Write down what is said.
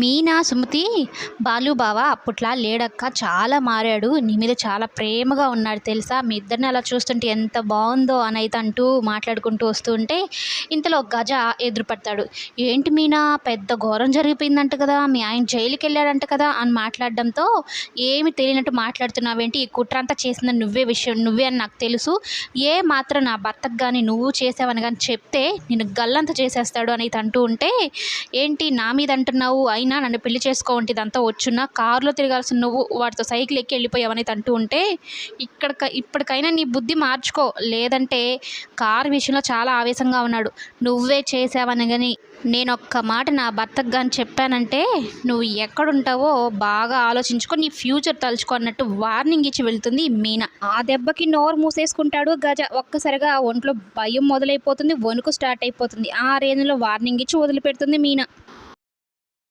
మీనా సుమతి బాలు బావ అప్పట్లా లేడక్క చాలా మారాడు. నీ మీద చాలా ప్రేమగా ఉన్నాడు తెలుసా? మీ ఇద్దరిని అలా చూస్తుంటే ఎంత బాగుందో అని అయితే అంటూ మాట్లాడుకుంటూ వస్తుంటే ఇంతలో గజ ఎదురుపడతాడు. ఏంటి మీనా పెద్ద ఘోరం జరిగిపోయిందంట కదా మీ ఆయన జైలుకి వెళ్ళాడంట కదా అని మాట్లాడడంతో ఏమి తెలియనట్టు మాట్లాడుతున్నావేంటి? ఈ కుట్ర అంతా చేసింది నువ్వే విషయం నువ్వే అని నాకు తెలుసు. ఏ మాత్రం నా భర్తకు కానీ నువ్వు చేసావని కానీ చెప్తే నేను గల్లంత చేసేస్తాడు అని అంటూ ఉంటే ఏంటి నా మీద అంటున్నావు? అయినా నన్ను పెళ్ళి చేసుకోవంటి ఇదంతా వచ్చున్నా కారులో తిరగాల్సిన నువ్వు వాటితో సైకిల్ ఎక్కి వెళ్ళిపోయావని అంటూ ఉంటే ఇక్కడ ఇప్పటికైనా నీ బుద్ధి మార్చుకో. లేదంటే కారు విషయంలో చాలా ఆవేశంగా ఉన్నాడు. నువ్వే చేసావని కానీ నేను ఒక్క మాట నా భర్తకు కానీ చెప్పానంటే నువ్వు ఎక్కడుంటావో బాగా ఆలోచించుకో నీ ఫ్యూచర్ తలుచుకో అన్నట్టు వార్నింగ్ ఇచ్చి వెళ్తుంది మీనా. ఆ దెబ్బకి నోరు మూసేసుకుంటాడు గజ. ఒక్కసారిగా ఒంట్లో భయం మొదలైపోతుంది వణుకు స్టార్ట్ అయిపోతుంది. ఆ రేంజ్లో వార్నింగ్ ఇచ్చి వదిలిపెడుతుంది మీనా.